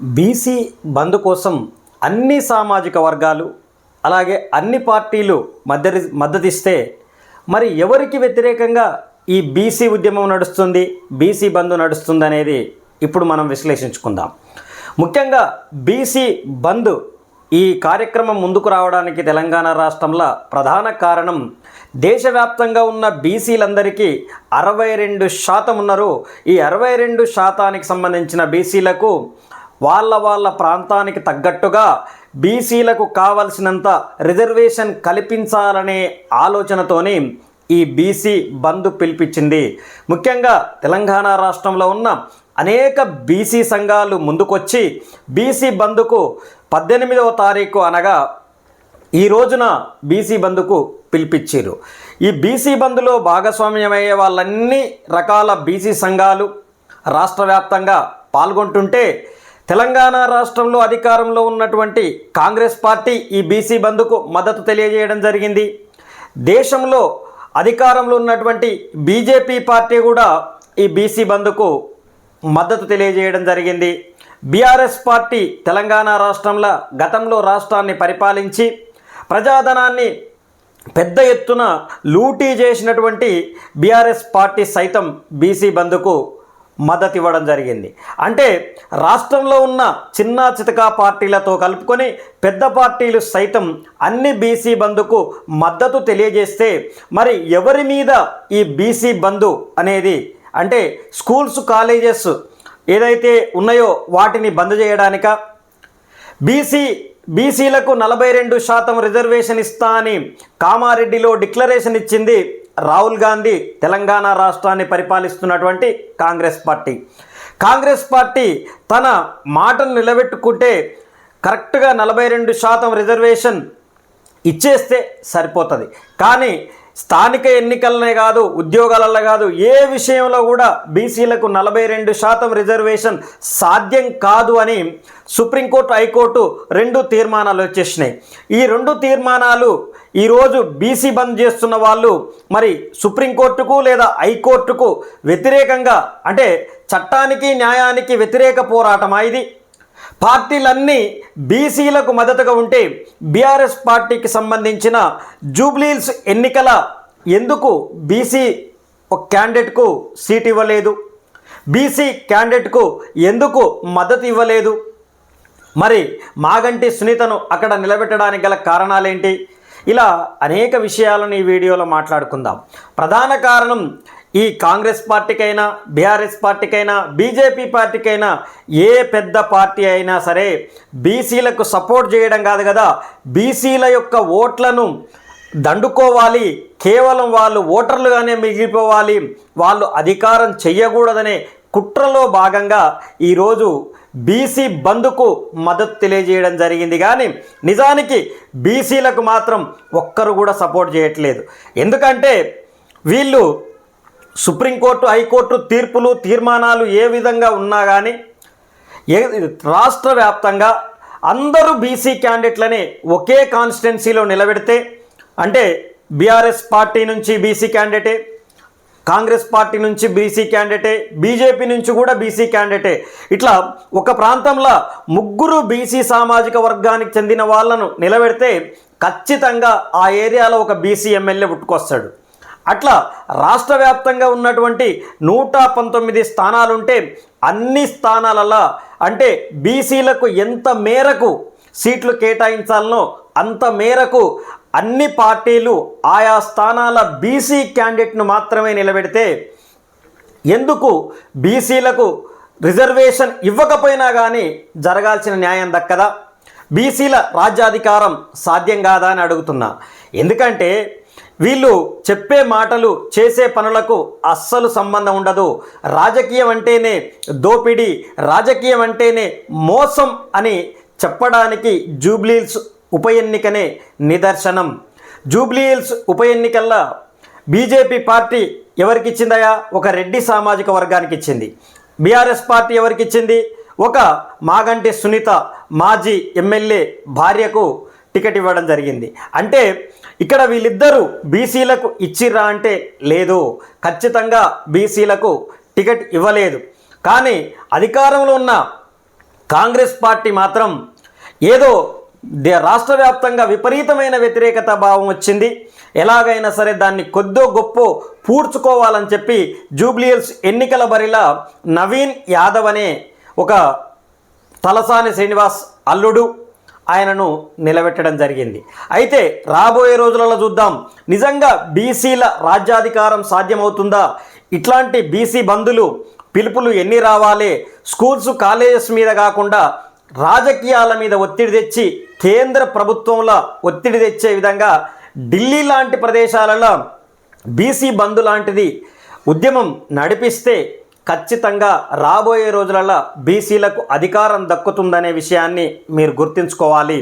BC బంద్ కోసం అన్ని సామాజిక వర్గాలు అలాగే అన్ని పార్టీలు మద్దతు మద్దతిస్తే మరి ఎవరికి వ్యతిరేకంగా ఈ బీసీ ఉద్యమం నడుస్తుంది బీసీ బంద్ నడుస్తుంది అనేది ఇప్పుడు మనం విశ్లేషించుకుందాం. ముఖ్యంగా బీసీ బంద్ ఈ కార్యక్రమం ముందుకు రావడానికి తెలంగాణ రాష్ట్రంలో ప్రధాన కారణం దేశవ్యాప్తంగా ఉన్న బీసీలందరికీ అరవై రెండు శాతం ఉన్నారు. ఈ అరవై రెండు శాతానికి సంబంధించిన బీసీలకు వాళ్ళ వాళ్ళ ప్రాంతానికి తగ్గట్టుగా బీసీలకు కావలసినంత రిజర్వేషన్ కల్పించాలనే ఆలోచనతోనే ఈ బీసీ బంద్ పిలిపించింది. ముఖ్యంగా తెలంగాణ రాష్ట్రంలో ఉన్న అనేక బీసీ సంఘాలు ముందుకొచ్చి బీసీ బంద్కు పద్దెనిమిదవ తారీఖు అనగా ఈ రోజున బీసీ బంద్కు పిలిపించారు. ఈ బీసీ బంద్లో భాగస్వామ్యమయ్యే వాళ్ళన్ని రకాల బీసీ సంఘాలు రాష్ట్ర వ్యాప్తంగా పాల్గొంటుంటే తెలంగాణ రాష్ట్రంలో అధికారంలో ఉన్నటువంటి కాంగ్రెస్ పార్టీ ఈ బీసీ బంద్కు మద్దతు తెలియజేయడం జరిగింది. దేశంలో అధికారంలో ఉన్నటువంటి బీజేపీ పార్టీ కూడా ఈ బీసీ బంద్కు మద్దతు తెలియజేయడం జరిగింది. బీఆర్ఎస్ పార్టీ తెలంగాణ రాష్ట్రంలో గతంలో రాష్ట్రాన్ని పరిపాలించి ప్రజాధనాన్ని పెద్ద ఎత్తున లూటీ చేసినటువంటి బీఆర్ఎస్ పార్టీ సైతం బీసీ బంద్కు మద్దతు ఇవ్వడం జరిగింది. అంటే రాష్ట్రంలో ఉన్న చిన్న చితకా పార్టీలతో కలుపుకొని పెద్ద పార్టీలు సైతం అన్ని బీసీ బంధుకు మద్దతు తెలియజేస్తే మరి ఎవరి మీద ఈ బీసీ బంధు అనేది? అంటే స్కూల్స్ కాలేజెస్ ఏదైతే ఉన్నాయో వాటిని బంద్ చేయడానిక? బీసీ బీసీలకు నలభై రెండు శాతం రిజర్వేషన్ ఇస్తా అని కామారెడ్డిలో డిక్లరేషన్ ఇచ్చింది రాహుల్ గాంధీ తెలంగాణ రాష్ట్రాన్ని పరిపాలిస్తున్నటువంటి కాంగ్రెస్ పార్టీ. కాంగ్రెస్ పార్టీ తన మాటను నిలబెట్టుకుంటే కరెక్ట్గా నలభై రెండు శాతం రిజర్వేషన్ ఇచ్చేస్తే సరిపోతుంది. కానీ స్థానిక ఎన్నికలనే కాదు ఉద్యోగాలలో కాదు ఏ విషయంలో కూడా బీసీలకు నలభై రెండు శాతం రిజర్వేషన్ సాధ్యం కాదు అని సుప్రీంకోర్టు హైకోర్టు రెండు తీర్మానాలు వచ్చేసినాయి. ఈ రెండు తీర్మానాలు ఈరోజు బీసీ బంద్ చేస్తున్న వాళ్ళు మరి సుప్రీంకోర్టుకు లేదా హైకోర్టుకు వ్యతిరేకంగా అంటే చట్టానికి న్యాయానికి వ్యతిరేక పోరాటమా ఇది? పార్టీలన్నీ బీసీలకు మద్దతుగా ఉంటే బీఆర్ఎస్ పార్టీకి సంబంధించిన జూబ్లీల్స్ ఎన్నికల ఎందుకు బీసీ ఒక క్యాండిడేట్కు సీట్ ఇవ్వలేదు? బీసీ క్యాండిడేట్కు ఎందుకు మద్దతు ఇవ్వలేదు? మరి మాగంటి సునీతను అక్కడ నిలబెట్టడానికి గల కారణాలేంటి? ఇలా అనేక విషయాలను ఈ వీడియోలో మాట్లాడుకుందాం. ప్రధాన కారణం ఈ కాంగ్రెస్ పార్టీకైనా బీఆర్ఎస్ పార్టీకైనా బీజేపీ పార్టీకైనా ఏ పెద్ద పార్టీ అయినా సరే బీసీలకు సపోర్ట్ చేయడం కాదు కదా. బీసీల యొక్క ఓట్లను దండుకోవాలి. కేవలం వాళ్ళు ఓటర్లుగానే మిగిలిపోవాలి. వాళ్ళు అధికారం చెయ్యకూడదనే కుట్రలో భాగంగా ఈరోజు బీసీ బంద్కు మద్దతు తెలియజేయడం జరిగింది కానీ నిజానికి బీసీలకు మాత్రం ఒక్కరు కూడా సపోర్ట్ చేయట్లేదు. ఎందుకంటే వీళ్ళు సుప్రీంకోర్టు హైకోర్టు తీర్పులు తీర్మానాలు ఏ విధంగా ఉన్నా కానీ ఏ రాష్ట్ర వ్యాప్తంగా అందరూ బీసీ క్యాండిడేట్లని ఒకే కాన్స్టిట్యున్సీలో నిలబెడితే అంటే బీఆర్ఎస్ పార్టీ నుంచి బీసీ క్యాండిడేటే కాంగ్రెస్ పార్టీ నుంచి బీసీ క్యాండిడేటే బీజేపీ నుంచి కూడా బీసీ క్యాండిడేటే. ఇట్లా ఒక ప్రాంతంలో ముగ్గురు బీసీ సామాజిక వర్గానికి చెందిన వాళ్ళను నిలబెడితే ఖచ్చితంగా ఆ ఏరియాలో ఒక బీసీ ఎమ్మెల్యే పుట్టుకొస్తాడు. అట్లా రాష్ట్ర వ్యాప్తంగా ఉన్నటువంటి నూట పంతొమ్మిది స్థానాలుంటే అన్ని స్థానాలలో అంటే బీసీలకు ఎంత మేరకు సీట్లు కేటాయించాలనో అంత మేరకు అన్ని పార్టీలు ఆయా స్థానాల బీసీ క్యాండిడేట్ను మాత్రమే నిలబెడితే ఎందుకు బీసీలకు రిజర్వేషన్ ఇవ్వకపోయినా కానీ జరగాల్సిన న్యాయం దక్కదా? బీసీల రాజ్యాధికారం సాధ్యం కాదా అని అడుగుతున్నా. ఎందుకంటే వీళ్ళు చెప్పే మాటలు చేసే పనులకు అస్సలు సంబంధం ఉండదు. రాజకీయం అంటేనే దోపిడీ రాజకీయం అంటేనే మోసం అని చెప్పడానికి జూబ్లీల్స్ ఉప ఎన్నికనే నిదర్శనం. జూబ్లీహిల్స్ ఉప ఎన్నికల్లో బీజేపీ పార్టీ ఎవరికి ఇచ్చిందయా ఒక రెడ్డి సామాజిక వర్గానికి ఇచ్చింది బీఆర్ఎస్ పార్టీ ఎవరికి ఇచ్చింది ఒక మాగంటి సునీత మాజీ ఎమ్మెల్యే భార్యకు టికెట్ ఇవ్వడం జరిగింది. అంటే ఇక్కడ వీళ్ళిద్దరూ బీసీలకు ఇచ్చిర్రా అంటే లేదు. ఖచ్చితంగా బీసీలకు టికెట్ ఇవ్వలేదు. కానీ అధికారంలో ఉన్న కాంగ్రెస్ పార్టీ మాత్రం ఏదో రాష్ట్ర వ్యాప్తంగా విపరీతమైన వ్యతిరేకత భావం వచ్చింది. ఎలాగైనా సరే దాన్ని కొద్దో గొప్ప పూడ్చుకోవాలని చెప్పి జూబ్లీహిల్స్ ఎన్నికల బరిలా నవీన్ యాదవ్ అనే ఒక తలసాని శ్రీనివాస్ అల్లుడు ఆయనను నిలబెట్టడం జరిగింది. అయితే రాబోయే రోజులలో చూద్దాం నిజంగా బీసీల రాజ్యాధికారం సాధ్యమవుతుందా? ఇట్లాంటి బీసీ బంధులు పిలుపులు ఎన్ని రావాలి? స్కూల్స్ కాలేజెస్ మీద కాకుండా రాజకీయాల మీద ఒత్తిడి తెచ్చి కేంద్ర ప్రభుత్వంలో ఒత్తిడి తెచ్చే విధంగా ఢిల్లీ లాంటి ప్రదేశాలలో బీసీ బంధు లాంటిది ఉద్యమం నడిపిస్తే ఖచ్చితంగా రాబోయే రోజులలో బీసీలకు అధికారం దక్కుతుందనే విషయాన్ని మీరు గుర్తుంచుకోవాలి.